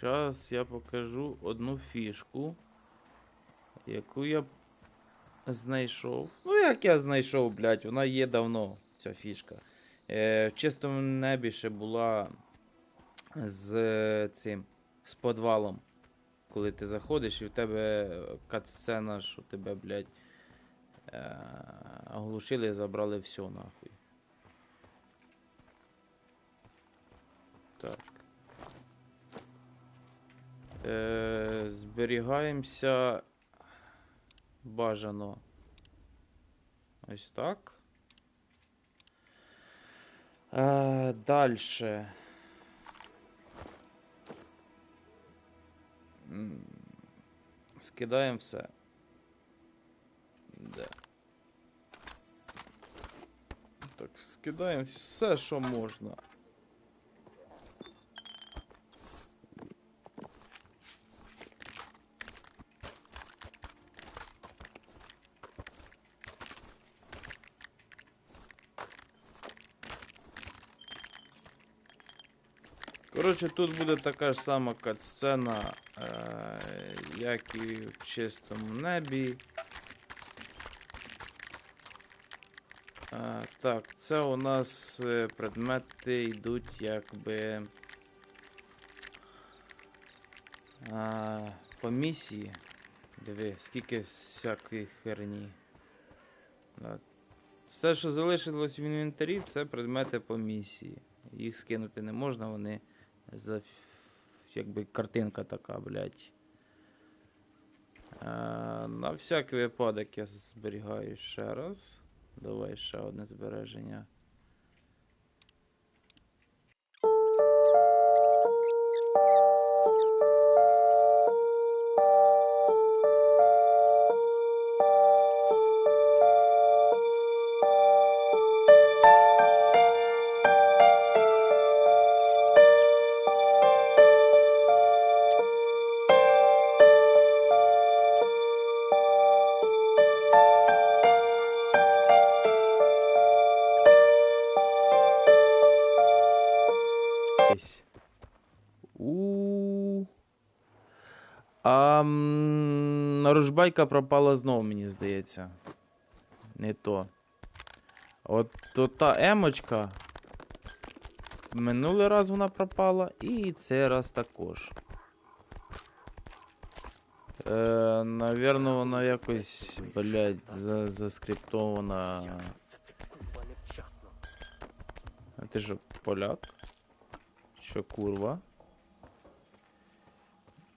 Зараз я покажу одну фішку, яку я знайшов. Ну, як я знайшов, блядь, вона є давно, ця фішка. Е, в чистому небі ще була з е, цим, з подвалом. Коли ти заходиш і в тебе катсцена, що тебе, блядь, е, оглушили і забрали все нахуй. Так. Е, зберігаємося бажано. Ось так. Е. М, Скидаємо все. Де? Так, скидаємо все, що можна. Коротше, тут буде така ж сама катсцена, е, як і в чистому небі. Е, так, це у нас е, предмети йдуть якби е, по місії. Диви, скільки всякої херні. Все, що залишилось в інвентарі, це предмети по місії. Їх скинути не можна, вони за якби картинка така, блядь. Е, на всякий випадок я зберігаю ще раз. Давай ще одне збереження. Десь. У. А м, ружбайка пропала знов, мені здається. Не то. От то та емочка. Минулий раз вона пропала, і цей раз також. Е, навірно, вона якось, блядь, за, заскриптована. А ти що, поляк? Що курва?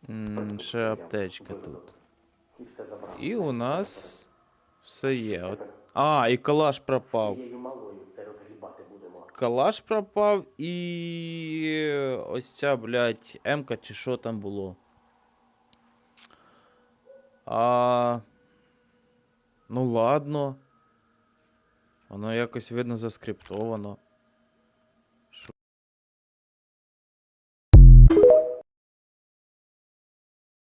М, ще аптечка тут. І у нас все є. От. А, і калаш пропав. Калаш пропав і ось ця, блядь, М-ка чи що там було. А. Ну ладно. Воно якось видно заскриптовано.